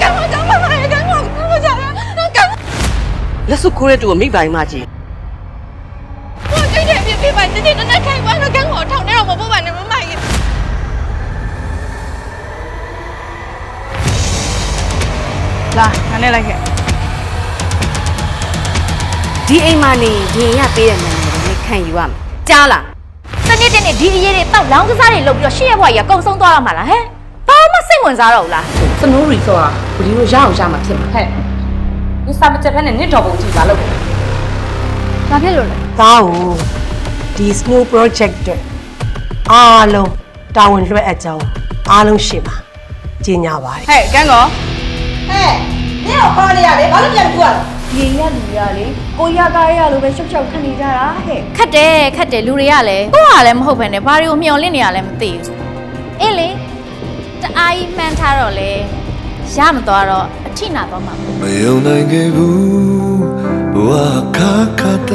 跟我讲妈妈也跟我跟我讲了，跟 လက်စုခိုးတဲ့တူကိုမိပိုင်မကြီး 我今天别别把今天的那开关了跟我吵，那让我不把你们买。 လာငါနဲ့လိုက်ခဲ့ ဒီအိမ်မှာနေဒီအိမ်ကပေးတဲ့နာမည်ကိုမခံယူရမယ်ကြားလား တနေ့တနေ့ဒီအရေးတွေတောက်လောင်းကစားတွေလုပ်ပြီးတော့ရှေ့ရဘွားကြီးကကုံဆုံးသွားတော့မှာလားဟဲ့ဘာမှစိတ် ဝင်စားတော့ဘူးလားစနိုးရီဆိုတာဘဒီလိုရအောင်ရမှာဖြစ်မှာဟဲ့ဒီစာမချက်ဖက်နဲ့နစ်တော်ပုံကြည့်ပါလို့ဘာဖြစ်လို့လဲသားကိုဒီ small project အတွက်အားလုံးတာဝန်လွှဲအပ်ကြောင်းအားလုံးရှင်းပါကြီးညာပါတယ်ဟဲ့ကန်းကောဒီရလူရလေကိုရကားရလို့ပဲရှုပ်ရှုပ်ခံနေကြတာဟဲ့ခတ်တယ်ခတ်တယ်လူတွေကလည်းကိုကလည်းမဟုတ်ဘဲနဲ့ဘာတွေကိုမျောလင့်နေရလဲမသိဘူးအေးလေ တအားကြီးမှန်းထားတော့လေရမသွားတော့အထိနာသွားမှာပေါ့没有နိုင်ခဲ့ဘူးဘဝခါခါတတ်တတ်ကြီး